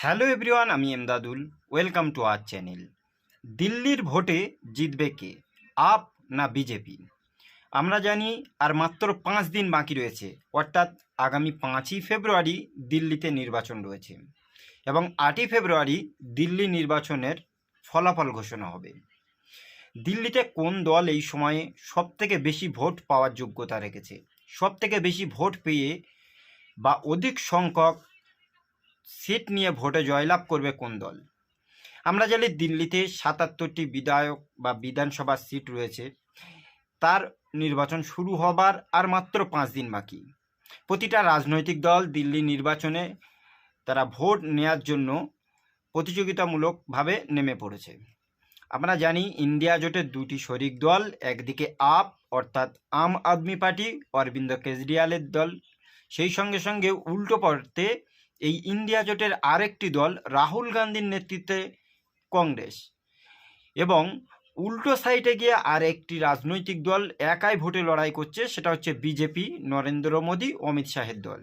Hello everyone, আমি Emdadul. Welcome to our channel. দিল্লির ভোটে জিতবে কে? আপ না বিজেপি? আমরা জানি আর মাত্র পাঁচ দিন বাকি রয়েছে। অর্থাৎ আগামী পাঁচই ফেব্রুয়ারি দিল্লিতে নির্বাচন রয়েছে এবং আটই ফেব্রুয়ারি দিল্লি নির্বাচনের ফলাফল ঘোষণা হবে। দিল্লিতে কোন দল এই সময়ে সবথেকে বেশি ভোট পাওয়ার যোগ্যতা রেখেছে? সবথেকে বেশি ভোট পেয়ে বা অধিক সংখ্যক সিট নিয়ে ভোটে জয়লাভ করবে কোন দল? আমরা জানি দিল্লিতে সাতাত্তরটি বিধায়ক বা বিধানসভা সিট রয়েছে। তার নির্বাচন শুরু হবার আর মাত্র পাঁচ দিন বাকি। প্রতিটা রাজনৈতিক দল দিল্লি নির্বাচনে তারা ভোট নেয়ার জন্য প্রতিযোগিতামূলকভাবে নেমে পড়েছে। আমরা জানি ইন্ডিয়া জোটের দুটি শরিক দল, একদিকে আপ, অর্থাৎ আম আদমি পার্টি, অরবিন্দ কেজরিওয়ালের দল। সেই সঙ্গে সঙ্গে উল্টো পড়তে এই ইন্ডিয়া জোটের আরেকটি দল রাহুল গান্ধীর নেতৃত্বে কংগ্রেস। এবং উল্টো সাইডে গিয়ে আর একটি রাজনৈতিক দল একাই ভোটে লড়াই করছে, সেটা হচ্ছে বিজেপি, নরেন্দ্র মোদী, অমিত শাহের দল।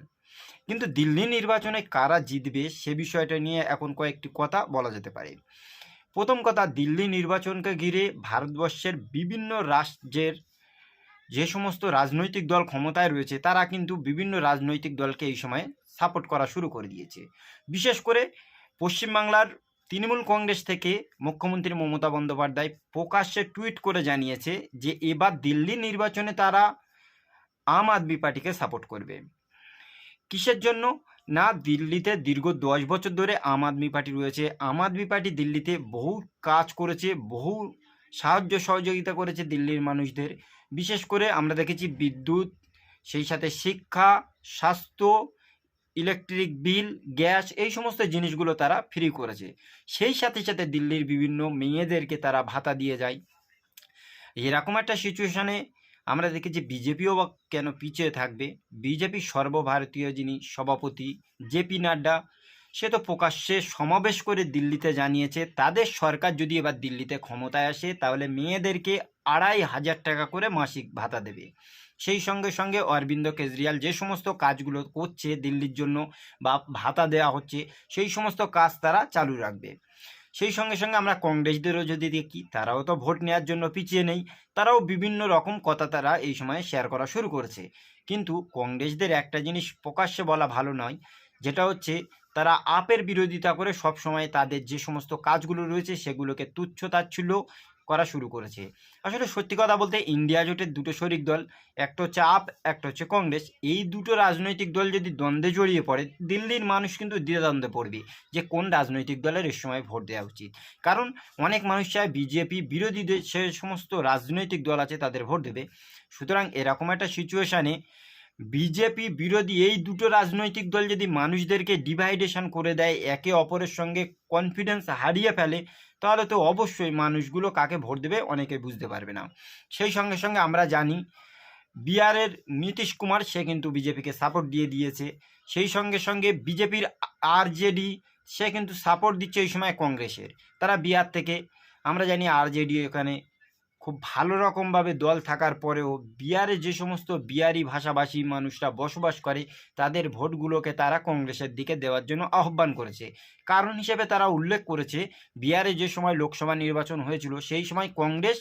কিন্তু দিল্লি নির্বাচনে কারা জিতবে সে বিষয়টা নিয়ে এখন কয়েকটি কথা বলা যেতে পারে। প্রথম কথা, দিল্লি নির্বাচনকে ঘিরে ভারতবর্ষের বিভিন্ন রাজ্যের যে সমস্ত রাজনৈতিক দল ক্ষমতায় রয়েছে, তারা কিন্তু বিভিন্ন রাজনৈতিক দলকে এই সময় সাপোর্ট করা শুরু করে দিয়েছে। বিশেষ করে পশ্চিমবাংলার তৃণমূল কংগ্রেস থেকে মুখ্যমন্ত্রী মমতা বন্দ্যোপাধ্যায় প্রকাশ্যে টুইট করে জানিয়েছে যে, এবার দিল্লি নির্বাচনে তারা আম আদমি পার্টিকে সাপোর্ট করবে। কিসের জন্য? না, দিল্লিতে দীর্ঘ দশ বছর ধরে আম আদমি পার্টি রয়েছে। আম আদমি পার্টি দিল্লিতে বহু কাজ করেছে, বহু সাহায্য সহযোগিতা করেছে দিল্লির মানুষদের। বিশেষ করে আমরা দেখেছি বিদ্যুৎ, সেই সাথে শিক্ষা, স্বাস্থ্য ইলেকট্রিক বিল গ্যাস এই সমস্ত জিনিসগুলো তারা ফ্রি করেছে। সেই সাথে সাথে দিল্লির বিভিন্ন মেয়েদেরকে তারা ভাতা দিয়ে যায়। এরকম একটা সিচুয়েশানে আমরা দেখেছি বিজেপিও বা কেন পিছিয়ে থাকবে? বিজেপি সর্বভারতীয় যিনি সভাপতি জেপি নাড্ডা, সে তো প্রকাশ্যে সমাবেশ করে দিল্লিতে জানিয়েছে, তাদের সরকার যদি এবার দিল্লিতে ক্ষমতায় আসে, তাহলে মেয়েদেরকে আড়াই হাজার টাকা করে মাসিক ভাতা দেবে। সেই সঙ্গে সঙ্গে অরবিন্দ কেজরিওয়াল যে সমস্ত কাজগুলো করছে দিল্লির জন্য বা ভাতা দেওয়া হচ্ছে, সেই সমস্ত কাজ তারা চালু রাখবে। সেই সঙ্গে সঙ্গে আমরা কংগ্রেসদেরও যদি দেখি, তারাও তো ভোট নেওয়ার জন্য পিছিয়ে নেই। তারাও বিভিন্ন রকম কথা তারা এই সময় শেয়ার করা শুরু করেছে। কিন্তু কংগ্রেসদের একটা জিনিস প্রকাশ্যে বলা ভালো নয়, যেটা হচ্ছে তারা আপের বিরোধিতা করে সব সময় তাদের যে সমস্ত কাজগুলো রয়েছে সেগুলোকে তুচ্ছ তাচ্ছিল্য করা শুরু করেছে। আসলে সত্যি কথা বলতে ইন্ডিয়া জোটের দুটো শরিক দল, একটা হচ্ছে আপ, একটা হচ্ছে কংগ্রেস, এই দুটো রাজনৈতিক দল যদি দ্বন্দ্বে জড়িয়ে পড়ে, দিল্লির মানুষ কিন্তু দ্বিধাদ্বন্দ্বে পড়বে যে কোন রাজনৈতিক দলের এ সময় ভোট দেওয়া উচিত। কারণ অনেক মানুষ চায় বিজেপি বিরোধী যে সমস্ত রাজনৈতিক দল আছে তাদের ভোট দেবে। সুতরাং এরকম একটা সিচুয়েশানে বিজেপি বিরোধী এই দুটো রাজনৈতিক দল যদি মানুষদেরকে ডিভাইডেশন করে দেয়, একে অপরের সঙ্গে কনফিডেন্স হারিয়ে ফেলে তাহলে তো অবশ্যই মানুষগুলো কাকে ভোট দেবে অনেকে বুঝতে পারবে না। সেই সঙ্গে সঙ্গে আমরা জানি, বিহারের নীতিশ কুমার, সে কিন্তু বিজেপিকে সাপোর্ট দিয়ে দিয়েছে। সেই সঙ্গে সঙ্গে বিজেপির আরজেডি, সে কিন্তু সাপোর্ট দিচ্ছে এই সময় কংগ্রেসের। তারা বিহার থেকে, আমরা জানি আরজেডি এখানে খুব ভালো রকমভাবে দল থাকার পরেও বিহারে যে সমস্ত বিহারি ভাষাভাষী মানুষরা বসবাস করে, তাদের ভোটগুলোকে তারা কংগ্রেসের দিকে দেওয়ার জন্য আহ্বান করেছে। কারণ হিসেবে তারা উল্লেখ করেছে, বিহারে যে সময় লোকসভা নির্বাচন হয়েছিল, সেই সময় কংগ্রেস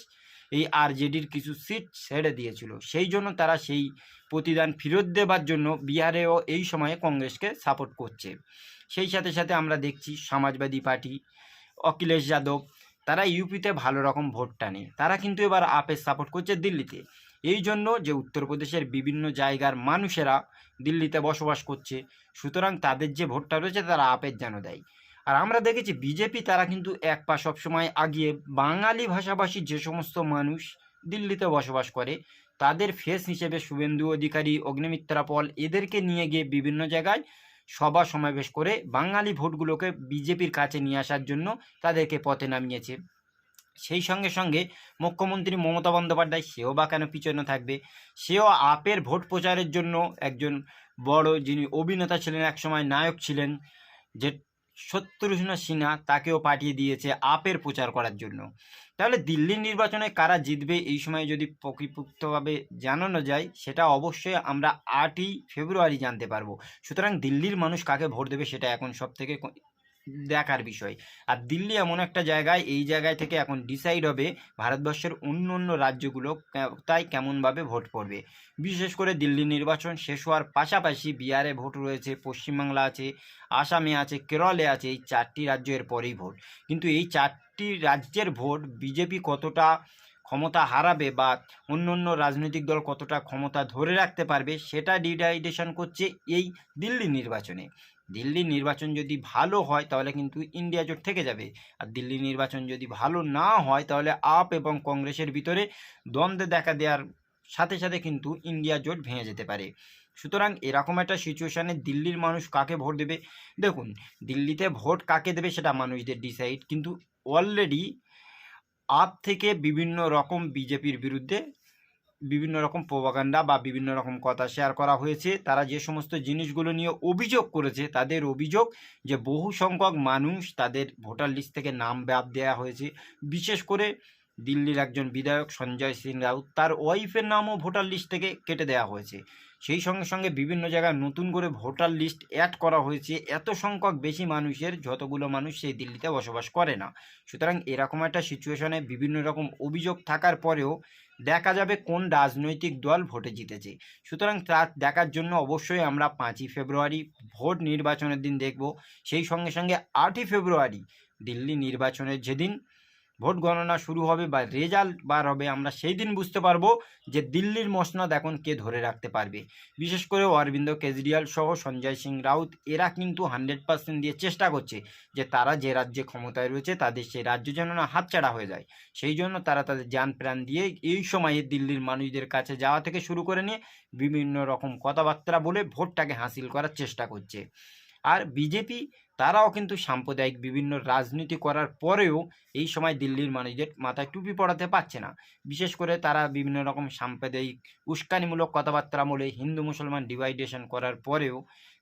এই আরজেডির কিছু সিট ছেড়ে দিয়েছিল। সেই জন্য তারা সেই প্রতিদান ফেরত দেবার জন্য বিহারেও এই সময়ে কংগ্রেসকে সাপোর্ট করছে। সেই সাথে সাথে আমরা দেখছি, সমাজবাদী পার্টি, অখিলেশ যাদব তারা ইউপিতে ভালো রকম ভোট টানে তারা কিন্তু এবার আপের সাপোর্ট করছে দিল্লিতে। এই জন্য যে উত্তরপ্রদেশের বিভিন্ন জায়গার মানুষেরা দিল্লিতে বসবাস করছে, সুতরাং তাদের যে ভোটটা রয়েছে তারা আপের যেন দেয়। আর আমরা দেখেছি বিজেপি তারা কিন্তু এক পা সবসময় আগিয়ে বাঙালি ভাষাভাষী যে সমস্ত মানুষ দিল্লিতে বসবাস করে, তাদের ফেস হিসেবে শুভেন্দু অধিকারী, অগ্নিমিত্রা পল এদেরকে নিয়ে গিয়ে বিভিন্ন জায়গায় সভা সমাবেশ করে বাঙালি ভোটগুলোকে বিজেপির কাছে নিয়ে আসার জন্য তাদেরকে পথে নামিয়েছে। সেই সঙ্গে সঙ্গে মুখ্যমন্ত্রী মমতা বন্দ্যোপাধ্যায়, সেও বা কেন পিছনে থাকবে? সেও আপের ভোট প্রচারের জন্য একজন বড় যিনি অভিনেতা ছিলেন, একসময় নায়ক ছিলেন, যে শত্রুঘ্ন সিনহা তাকেও পাঠিয়ে দিয়েছে আপের প্রচার করার জন্য। তাহলে দিল্লির নির্বাচনে কারা জিতবে এই সময় যদি প্রকৃতভাবে জানানো যায়, সেটা অবশ্যই আমরা আটই ফেব্রুয়ারি জানতে পারব। সুতরাং দিল্লির মানুষ কাকে ভোট দেবে সেটা এখন সব থেকে দেখার বিষয়। আর দিল্লি এমন একটা জায়গায়, এই জায়গায় থেকে এখন ডিসাইড হবে ভারতবর্ষের অন্য অন্য রাজ্যগুলো তাই কেমনভাবে ভোট পড়বে। বিশেষ করে দিল্লি নির্বাচন শেষ হওয়ার পাশাপাশি বিহারে ভোট রয়েছে, পশ্চিমবাংলা আছে, আসামে আছে, কেরলে আছে, এই চারটি রাজ্য এর পরেই ভোট। কিন্তু এই চারটি রাজ্যের ভোট বিজেপি কতটা ক্ষমতা হারাবে বা অন্য অন্য রাজনৈতিক দল কতটা ক্ষমতা ধরে রাখতে পারবে সেটা ডিডাইডেশন করছে এই দিল্লি নির্বাচনে। দিল্লি নির্বাচন যদি ভালো হয় তাহলে কিন্তু ইন্ডিয়া জোট থেকে যাবে। আর দিল্লি নির্বাচন যদি ভালো না হয় তাহলে আপ এবং কংগ্রেসের ভিতরে দ্বন্দ্বে দেখা দেওয়ার সাথে সাথে কিন্তু ইন্ডিয়া জোট ভেঙে যেতে পারে। সুতরাং এরকম একটা সিচুয়েশানে দিল্লির মানুষ কাকে ভোট দেবে? দেখুন, দিল্লিতে ভোট কাকে দেবে সেটা মানুষদের ডিসাইড কিন্তু অলরেডি আপ থেকে বিভিন্ন রকম বিজেপির বিরুদ্ধে বিভিন্ন রকম প্রবাগান্ডা বা বিভিন্ন রকম কথা শেয়ার করা হয়েছে। তারা যে সমস্ত জিনিসগুলো নিয়ে অভিযোগ করেছে, তাদের অভিযোগ যে বহু সংখ্যক মানুষ তাদের ভোটার লিস্ট থেকে নাম বাদ দেওয়া হয়েছে। বিশেষ করে দিল্লির একজন বিধায়ক সঞ্জয় সিং রাউত তার ওয়াইফের নামও ভোটার লিস্ট থেকে কেটে দেওয়া হয়েছে। সেই সঙ্গে সঙ্গে বিভিন্ন জায়গায় নতুন করে ভোটার লিস্ট অ্যাড করা হয়েছে। এত সংখ্যক বেশি মানুষের যতগুলো মানুষ সেই দিল্লিতে বসবাস করে না। সুতরাং এরকম একটা সিচুয়েশনে বিভিন্ন রকম অভিযোগ থাকার পরেও দেখা যাবে কোন রাজনৈতিক দল ভোটে জিতেছে। সুতরাং তা দেখার জন্য অবশ্যই আমরা পাঁচই ফেব্রুয়ারি ভোট নির্বাচনের দিন দেখব। সেই সঙ্গে সঙ্গে আটই ফেব্রুয়ারি দিল্লি নির্বাচনের যেদিন ভোট গণনা শুরু হবে বা রেজাল্ট বার হবে, আমরা সেই দিন বুঝতে পারব যে দিল্লির মসনদ এখন কে ধরে রাখতে পারবে। বিশেষ করে অরবিন্দ কেজরিওয়াল সহ সঞ্জয় সিং রাউত, এরা কিন্তু হান্ড্রেড পার্সেন্ট দিয়ে চেষ্টা করছে যে তারা যে রাজ্যে ক্ষমতায় রয়েছে, তাদের সেই রাজ্য যেন না হাতছাড়া হয়ে যায়। সেই জন্য তারা তাদের যান প্রাণ দিয়ে এই সময়ে দিল্লির মানুষদের কাছে যাওয়া থেকে শুরু করে নিয়ে বিভিন্ন রকম কথাবার্তা বলে ভোটটাকে হাসিল করার চেষ্টা করছে। আর বিজেপি তারাও কিন্তু সাম্প্রদায়িক বিভিন্ন রাজনীতি করার পরেও এই সময় দিল্লির মানুষদের মাথায় টুপি পড়াতে পারছে না। বিশেষ করে তারা বিভিন্ন রকম সাম্প্রদায়িক উস্কানিমূলক কথাবার্তা বলে হিন্দু মুসলমান ডিভাইডেশন করার পরেও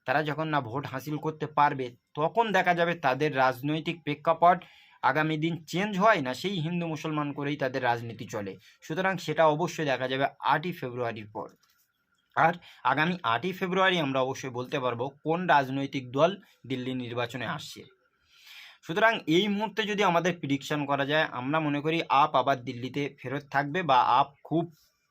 তারা যখন না ভোট হাসিল করতে পারবে, তখন দেখা যাবে তাদের রাজনৈতিক প্রেক্ষাপট আগামী দিন চেঞ্জ হয় না, সেই হিন্দু মুসলমান করেই তাদের রাজনীতি চলে। সুতরাং সেটা অবশ্যই দেখা যাবে আটই ফেব্রুয়ারির পর। আর আগামী আটই ফেব্রুয়ারি আমরা অবশ্যই বলতে পারব কোন রাজনৈতিক দল দিল্লি নির্বাচনে আসছে। সুতরাং এই মুহূর্তে যদি আমাদের প্রিডিকশন করা যায়, আমরা মনে করি আপ আবার দিল্লিতে ফেরত থাকবে বা আপ খুব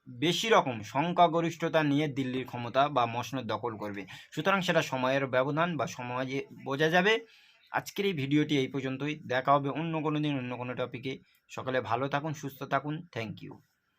বেশি রকম সংখ্যাগরিষ্ঠতা নিয়ে দিল্লির ক্ষমতা বা মসনদ দখল করবে। সুতরাং সেটা সময়ের ব্যবধান বা সমাজে বোঝা যাবে। আজকের এই ভিডিওটি এই পর্যন্তই। দেখা হবে অন্য কোনো দিন অন্য কোনো টপিকে সকালে ভালো থাকুন, সুস্থ থাকুন। Thank you